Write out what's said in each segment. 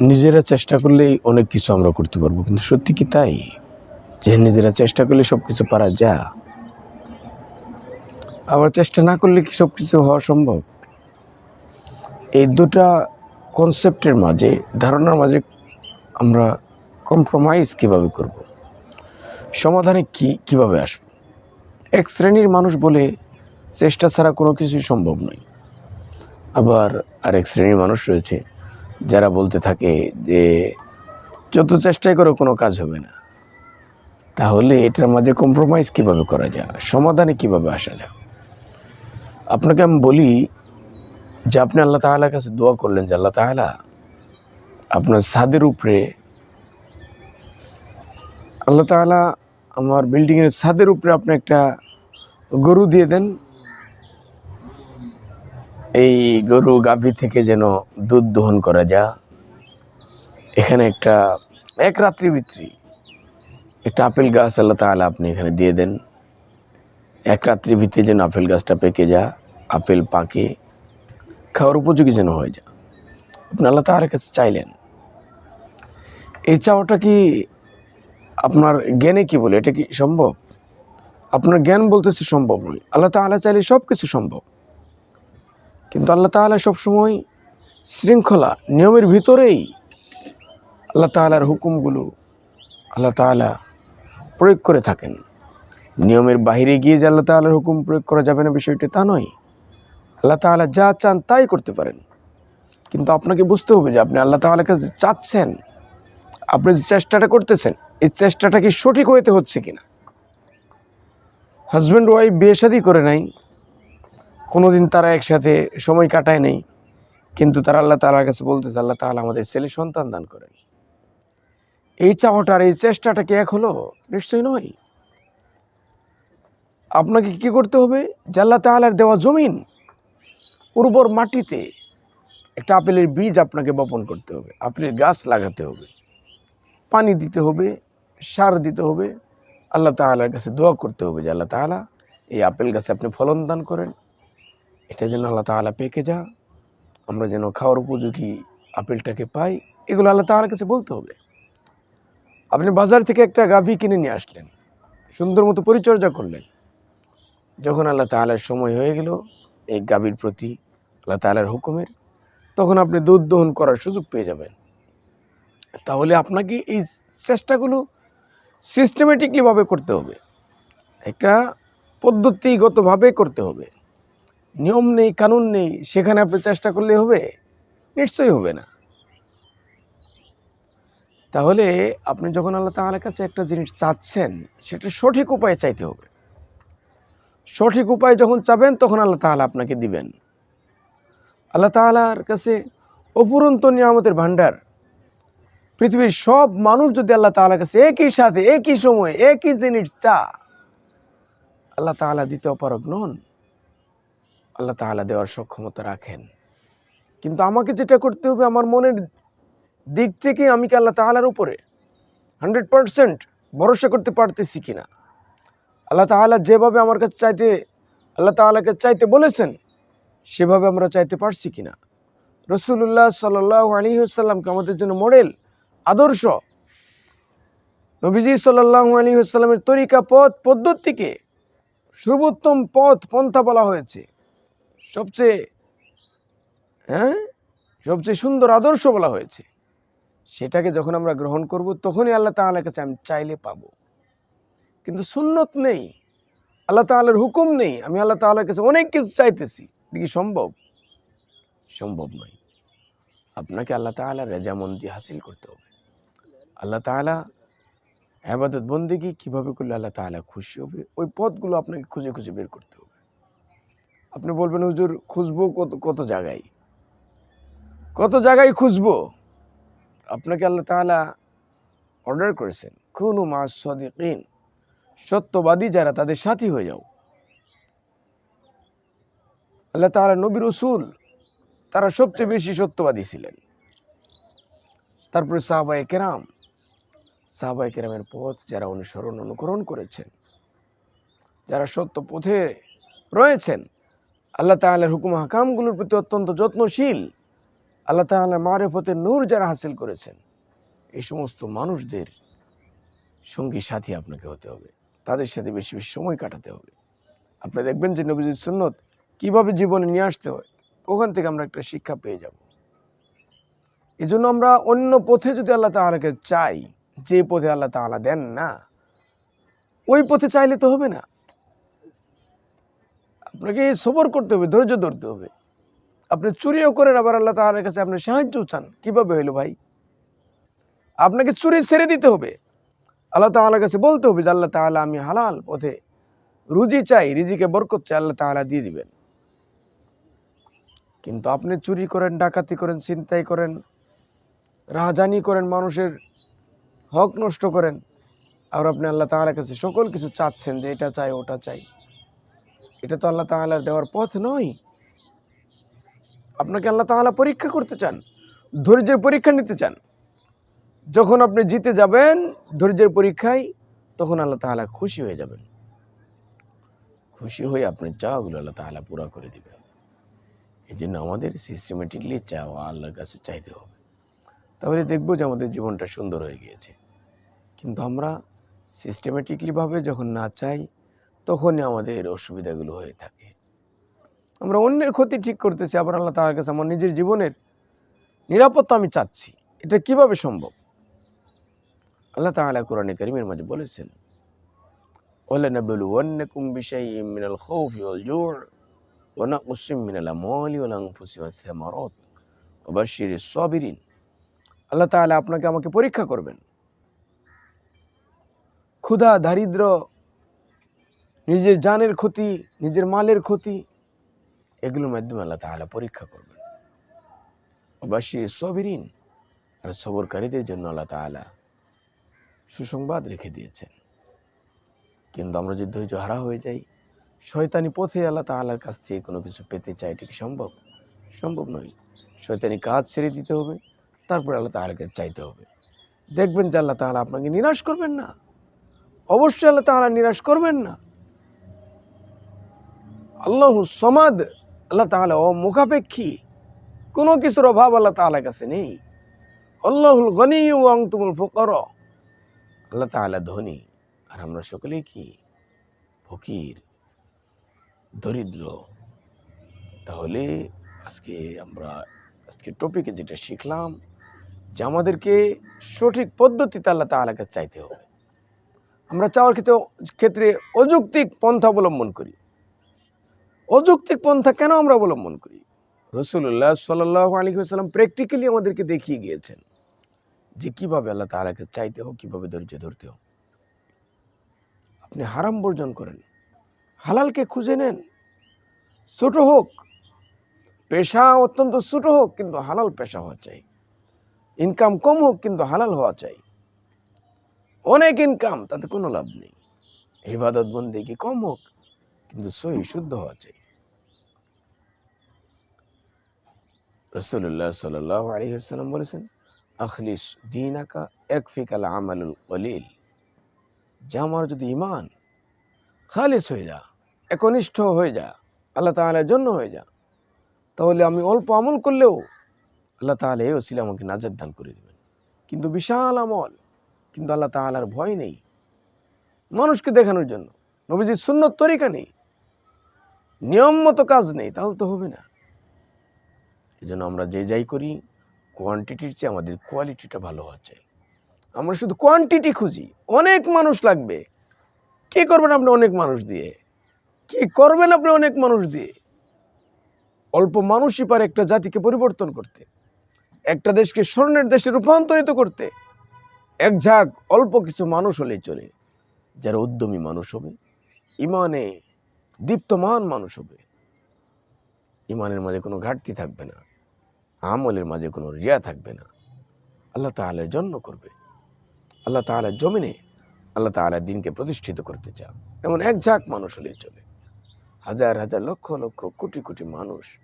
নিজেরা চেষ্টা করলেই অনেক কিছু আমরা করতে পারব। কিন্তু সত্যি কি তাই? যে নিজেরা চেষ্টা করলে সব কিছু পারা যা। আবার চেষ্টা না করলে কি সব কিছু হওয়া সম্ভব? এই দুটা কনসেপ্টের মাঝে, ধারণার মাঝে আমরা কম্প্রোমাইজ কীভাবে করব? সমাধানে কি, কীভাবে আসব? এক শ্রেণির মানুষ বলে চেষ্টা ছাড়া কোনো কিছুই সম্ভব নয়। আবার আরেক শ্রেণির মানুষ রয়েছে যারা বলতে থাকে যে যত চেষ্টাই করো, কোনো কাজ হবে না। তাহলে এটার মাঝে কম্প্রোমাইজ কীভাবে করা যায়? সমাধানে কীভাবে আসা যায়? আপনাকে আমি বলি যে আপনি আল্লাহ তাআলার কাছে দোয়া করলেন যে, আল্লাহ তাআলা, আপনার ছাদের উপরে, আল্লাহ তাআলা আমার বিল্ডিংয়ের ছাদের উপরে আপনি একটা গরু দিয়ে দেন। এই গরু গাভী থেকে যেন দুধ দহন করা যা এখানে একটা এক রাত্রি ভিত্রি একটা আপেল গাছ আল্লাহ তাহলে আপনি এখানে দিয়ে দেন। এক রাত্রি ভিত্তি যেন আপেল গাছটা পেকে যা আপেল পাকে, খাওয়ার উপযোগী যেন হয়ে যা আপনি আল্লাহ তাহার কাছে চাইলেন। এই চাওয়াটা কি আপনার জ্ঞানে কি বলে? এটা কি সম্ভব? আপনার জ্ঞান বলতেছে সম্ভব নয়। আল্লাহ তাআলা চাইলে সব কিছু সম্ভব। কিন্তু আল্লাহ তাআলা সবসময় শৃঙ্খলা, নিয়মের ভিতরেই আল্লাহ তাআলার হুকুমগুলো আল্লাহ তাআলা প্রয়োগ করে থাকেন। নিয়মের বাইরে গিয়ে যে আল্লাহ তাআলার হুকুম প্রয়োগ করা যাবে না বিষয়টি তা নয়। আল্লাহ তাআলা যা চান তাই করতে পারেন। কিন্তু আপনাকে বুঝতে হবে যে আপনি আল্লাহ তাআলার কাছে চাচ্ছেন, আপনি যে চেষ্টাটা করতেছেন, এই চেষ্টাটা কি সঠিক হইতে হচ্ছে কিনা? হাজব্যান্ড ওয়াইফ বিয়ে করে নাই কোনোদিন তারা একসাথে সময় কাটায় নেই, কিন্তু তারা আল্লাহ তালার কাছে বলতেছে, আল্লাহ তাআলা আমাদের ছেলে সন্তান দান করেন। এই চাওয়াটার এই চেষ্টাটা কি এক হলো? নিশ্চয়ই নয়। আপনাকে কি করতে হবে? যে আল্লাহ তাআলার দেওয়া জমিন উর্বর মাটিতে একটা আপেলের বীজ আপনাকে বপন করতে হবে, আপেলের গাছ লাগাতে হবে, পানি দিতে হবে, সার দিতে হবে। আল্লাহ তাআলার কাছে দোয়া করতে হবে যে, আল্লাহ তাআলা, এই আপেল গাছে আপনি ফলন দান করেন। এটা যেন আল্লাহ তাআলা পেকে যা, আমরা যেন খাওয়ার উপযোগী আপেলটাকে পাই, এগুলো আল্লাহ তাআলার কাছে বলতে হবে। আপনি বাজার থেকে একটা গাভী কিনে নিয়ে আসলেন, সুন্দর মতো পরিচর্যা করলেন। যখন আল্লাহ তাআলার সময় হয়ে গেল, এই গাভীর প্রতি আল্লাহ তাআলার হুকুমের, তখন আপনি দুধ দহন করার সুযোগ পেয়ে যাবেন। তাহলে আপনাকে এই চেষ্টাগুলো সিস্টেমেটিকলিভাবে করতে হবে। একটা পদ্ধতিগতভাবে করতে হবে। নিয়ম নেই, কানুন নেই, সেখানে আপনি চেষ্টা করলে হবে, নিশ্চয়ই হবে না। তাহলে আপনি যখন আল্লাহ তাআলার কাছে একটা জিনিস চাচ্ছেন, সেটা সঠিক উপায়ে চাইতে হবে। সঠিক উপায় যখন চাবেন, তখন আল্লাহ তাআলা আপনাকে দিবেন। আল্লাহ তাআলার কাছে অপুরন্ত নিয়ামতের ভাণ্ডার। পৃথিবীর সব মানুষ যদি আল্লাহ তাআলার কাছে একই সাথে, একই সময়ে, একই জিনিস চা, আল্লাহ তাআলা দিতে অপারগ নন। আল্লাহ তাআলা দেওয়ার সক্ষমতা রাখেন। কিন্তু আমাকে যেটা করতে হবে, আমার মনের দিক থেকে আমি কি আল্লাহ তাআলার উপরে হান্ড্রেড পারসেন্ট ভরসা করতে পারতেছি কিনা? আল্লাহ তাআলা যেভাবে আমার কাছে চাইতে, আল্লাহ তাআলাকে চাইতে বলেছেন, সেভাবে আমরা চাইতে পারছি কিনা? রসুল্লাহ সাল্লাহ আলী সাল্লামকে আমাদের জন্য মডেল, আদর্শ, নবীজি সাল্লাহ আলী সাল্লামের তরিকা, পথ, পদ্ধতিকে সর্বোত্তম পথ পন্থা বলা হয়েছে। সবচেয়ে হ্যাঁ? সবচেয়ে সুন্দর আদর্শ বলা হয়েছে। সেটাকে যখন আমরা গ্রহণ করব, তখনই আল্লাহ তাআলার কাছে আমি চাইলে পাবো। কিন্তু সুন্নত নেই। আল্লাহ তাআলার হুকুম নেই। আমি আল্লাহ তাআলার কাছে অনেক কিছু চাইতেছি। কি সম্ভব? সম্ভব নয়। আপনাকে আল্লাহ তাআলার রেজামন্দি হাসিল করতে হবে। আল্লাহ তাআলা আবাদত বন্দেগি কীভাবে করলে আল্লাহ তাআলা খুশি হবে? ওই পথগুলো আপনাকে খুঁজে খুঁজে বের করতে হবে। আপনি বলবেন, হুজুর, খুঁজবো কত কত জায়গায়? কত জায়গায় খুঁজবো? আপনাকে আল্লাহ তাআলা অর্ডার করেছেন খুনু মা সদিকিন সত্যবাদী যারা তাদের সাথী হয়ে যাও। আল্লাহ তাআলা নবী রসুল, তারা সবচেয়ে বেশি সত্যবাদী ছিলেন। তারপরে সাহবাই কেরাম সাহবাই কেরামের পথ যারা অনুসরণ, অনুকরণ করেছেন, যারা সত্য পথে রয়েছেন আল্লাহ তাআলার হুকুম হাকামগুলোর প্রতি অত্যন্ত যত্নশীল। আল্লাহ তাআলা মারেফতের নূর যারা হাসিল করেছেন, এই সমস্ত মানুষদের সঙ্গী সাথী আপনাকে হতে হবে। তাদের সাথে বেশি বেশি সময় কাটাতে হবে। আপনি দেখবেন যে নবীজির সুন্নত কীভাবে জীবনে নিয়ে আসতে হয়, ওখান থেকে আমরা একটা শিক্ষা পেয়ে যাব। এই জন্য আমরা অন্য পথে যদি আল্লাহ তাআলাকে চাই, যে পথে আল্লাহ তাআলা দেন না, ওই পথে চাইলে তো হবে না। আপনাকে সবর করতে হবে, ধৈর্য ধরতে হবে। আপনি চুরিও করেন, আবার আল্লাহ তাআলার কাছে আপনি সাহায্য চান। কীভাবে হইল ভাই? আপনাকে চুরি ছেড়ে দিতে হবে। আল্লাহ তাআলার কাছে বলতে হবে যে, আল্লাহ তাআলা আমি হালাল পথে রুজি চাই, রিজিকে বরকত চাই, আল্লাহ তাআলা দিয়ে দিবেন। কিন্তু আপনি চুরি করেন, ডাকাতি করেন, ছিনতাই করেন, রাহাজানি করেন, মানুষের হক নষ্ট করেন আর আপনি আল্লাহ তাআলার কাছে সকল কিছু চাচ্ছেন যে, এটা চাই, ওটা চাই। এটা তো আল্লাহ তাআলার দেওয়ার পথ নয়। আপনাকে আল্লাহ তাআলা পরীক্ষা করতে চান, ধৈর্যের পরীক্ষা নিতে চান। যখন আপনি জিতে যাবেন ধৈর্যের পরীক্ষায়, তখন আল্লাহ তাআলা খুশি হয়ে যাবেন। খুশি হয়ে আপনার চাওয়াগুলো আল্লাহ তাআলা পুরা করে দিবেন। এই জন্য আমাদের সিস্টেমেটিকলি চাওয়া আল্লাহর কাছে চাইতে হবে। তাহলে দেখব যে আমাদের জীবনটা সুন্দর হয়ে গিয়েছে। কিন্তু আমরা সিস্টেমেটিকলিভাবে যখন না চাই তখনই আমাদের অসুবিধাগুলো হয়ে থাকে আমরা অন্যের ক্ষতি ঠিক করতেছি আবার আল্লাহ তাআলার কাছে আমার নিজের জীবনের নিরাপত্তা আমি চাচ্ছি এটা কিভাবে সম্ভব আল্লাহ তাআলা কোরআনে কারিমের মাঝে বলেছেন وَلَنَبْلُوَنَّكُمْ بِشَيْءٍ مِّنَ الْخَوْفِ وَالْجُوعِ وَنَقْصٍ مِّنَ الْأَمْوَالِ وَالْأَنفُسِ وَالثَّمَرَاتِ وَبَشِّرِ الصَّابِرِينَ আল্লাহ তাআলা আপনাকে আমাকে পরীক্ষা করবেন ক্ষুধা দারিদ্র নিজের জানের ক্ষতি, নিজের মালের ক্ষতি, এগুলোর মাধ্যমে আল্লাহ তাআলা পরীক্ষা করবেন। অবশ্যই সবিরিন, আর সবরকারীদের জন্য আল্লাহ তাআলা সুসংবাদ রেখে দিয়েছেন। কিন্তু আমরা যদি ধৈর্য হারা হয়ে যাই, শয়তানি পথে আল্লাহ তাআলার কাছ থেকে কোনো কিছু পেতে চাই এটা কি সম্ভব? সম্ভব নয়। শয়তানি কাজ ছেড়ে দিতে হবে, তারপরে আল্লাহ তাআলার কাছে চাইতে হবে। দেখবেন যে আল্লাহ তাআলা আপনাকে নিরাশ করবেন না। অবশ্যই আল্লাহ তাআলা নিরাশ করবেন না। আল্লাহ সমাদ, আল্লাহ তাআলা ও মুখাপেক্ষী কোনো কিছুর অভাব আল্লাহ তাআলার কাছে নেই। আল্লাহুল ও আংতুমুল ফকর। আল্লাহ তাআলা ধনী, আর আমরা সকলেই কি? ফকির, দরিদ্র। তাহলে আজকে আমরা, আজকে টপিকে যেটা শিখলাম, যে আমাদেরকে সঠিক পদ্ধতিতে আল্লাহ কাছে চাইতে হবে। আমরা চাওয়ার ক্ষেত্রে ক্ষেত্রে অযৌক্তিক পন্থা অবলম্বন করি। অযৌক্তিক পন্থা কেন আমরা অবলম্বন করি? রসুল্লাহ সাল্লাহ আলী সাল্লাম প্র্যাকটিক্যালি আমাদেরকে দেখিয়ে গিয়েছেন যে কীভাবে আল্লাহ তাআলাকে চাইতে হোক, কীভাবে ধৈর্য ধরতে হোক। আপনি হারাম বর্জন করেন, হালালকে খুঁজে নেন। ছোট হোক, পেশা অত্যন্ত ছোট হোক, কিন্তু হালাল পেশা হওয়া চাই। ইনকাম কম হোক, কিন্তু হালাল হওয়া চাই। অনেক ইনকাম তাতে কোনো লাভ নেই। ইবাদত বন্দি কি কম হোক, কিন্তু সহি, শুদ্ধ হওয়া চাই। রসুল্লাহ সাল্লাহ আলী সাল্লাম বলেছেন, আখলিস দিন আকা এক ফিকাল আমালুল কলিল। যে আমার যদি ইমান খালিস হয়ে যা, একনিষ্ঠ হয়ে যা, আল্লাহ তাআলার জন্য হয়ে যা, তাহলে আমি অল্প আমল করলেও আল্লাহ তাআলা এই ওসিলা আমাকে নাজার দান করে দেবেন। কিন্তু বিশাল আমল, কিন্তু আল্লাহ তাআলার ভয় নেই। মানুষকে দেখানোর জন্য, নবীজির সুন্নত তরিকা নেই, নিয়ম মতো কাজ নেই, তাহলে তো হবে না। এই জন্য আমরা যে যাই করি কোয়ান্টিটির চেয়ে আমাদের কোয়ালিটিটা ভালো হওয়া চাই। আমরা শুধু কোয়ান্টিটি খুঁজি, অনেক মানুষ লাগবে। কি করবেন আপনি অনেক মানুষ দিয়ে? কি করবেন আপনি অনেক মানুষ দিয়ে? অল্প মানুষই পারে একটা জাতিকে পরিবর্তন করতে, একটা দেশকে স্বর্ণের দেশে রূপান্তরিত করতে। এক ঝাঁক অল্প কিছু মানুষ হলেই চলে, যারা উদ্যমী মানুষ হবে, ইমানে দীপ্তমান মানুষ হবে। ইমানের মাঝে কোনো ঘাটতি থাকবে না। আমলের মাঝে কোনো রিয়া থাকবে না। আল্লাহ তাআলার জন্য করবে। আল্লাহ তাআলার জমিনে আল্লাহ তাআলার দিনকে প্রতিষ্ঠিত করতে চান। এমন এক ঝাঁক মানুষ হলেই চলে। হাজার হাজার, লক্ষ লক্ষ, কোটি কোটি মানুষ।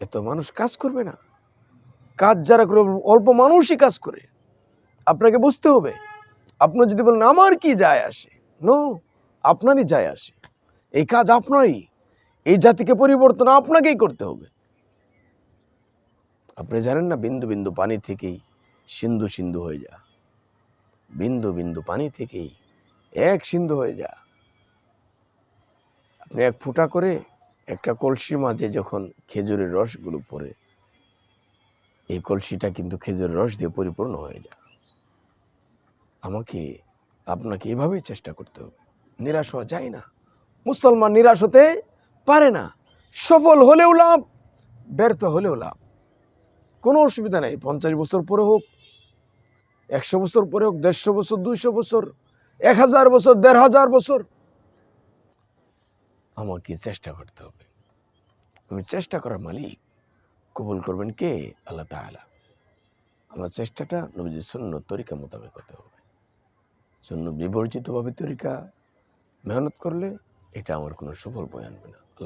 এত মানুষ কাজ করবে না। কাজ যারা করে অল্প মানুষই কাজ করে। আপনাকে বুঝতে হবে আপনার যদি বলেন, আমার কি যায় আসে? নো আপনারই যায় আসে। এই কাজ আপনারই। এই জাতিকে পরিবর্তন আপনাকেই করতে হবে। আপনি জানেন না, বিন্দু বিন্দু পানি থেকেই সিন্ধু সিন্ধু হয়ে যা। বিন্দু বিন্দু পানি থেকেই এক সিন্ধু হয়ে যা। আপনি এক ফুটা করে একটা কলসির মাঝে যখন খেজুরের রসগুলো পড়ে, এই কলসিটা কিন্তু খেজুরের রস দিয়ে পরিপূর্ণ হয়ে যায় আমাকে, আপনাকে এভাবেই চেষ্টা করতে হবে। নিরাশ হওয়া যায় না। মুসলমান নিরাশ হতে পারে না। সফল হলেও লাভ, ব্যর্থ হলেও লাভ। কোনো অসুবিধা নেই, পঞ্চাশ বছর পরে হোক, একশো বছর পরে হোক, দেড়শো বছর, দুইশো বছর, এক হাজার বছর, দেড় হাজার বছর, আমাকে চেষ্টা করতে হবে। আমি চেষ্টা করার মালিক। কবুল করবেন কে? আল্লাহ তাআলা। আমার চেষ্টাটা নবীজির শূন্য তরিকা মোতাবেক হতে হবে। শূন্য বিবর্জিতভাবে তরিকা মেহনত করলে এটা আমার কোনো সুফল বয়ে আনবে না।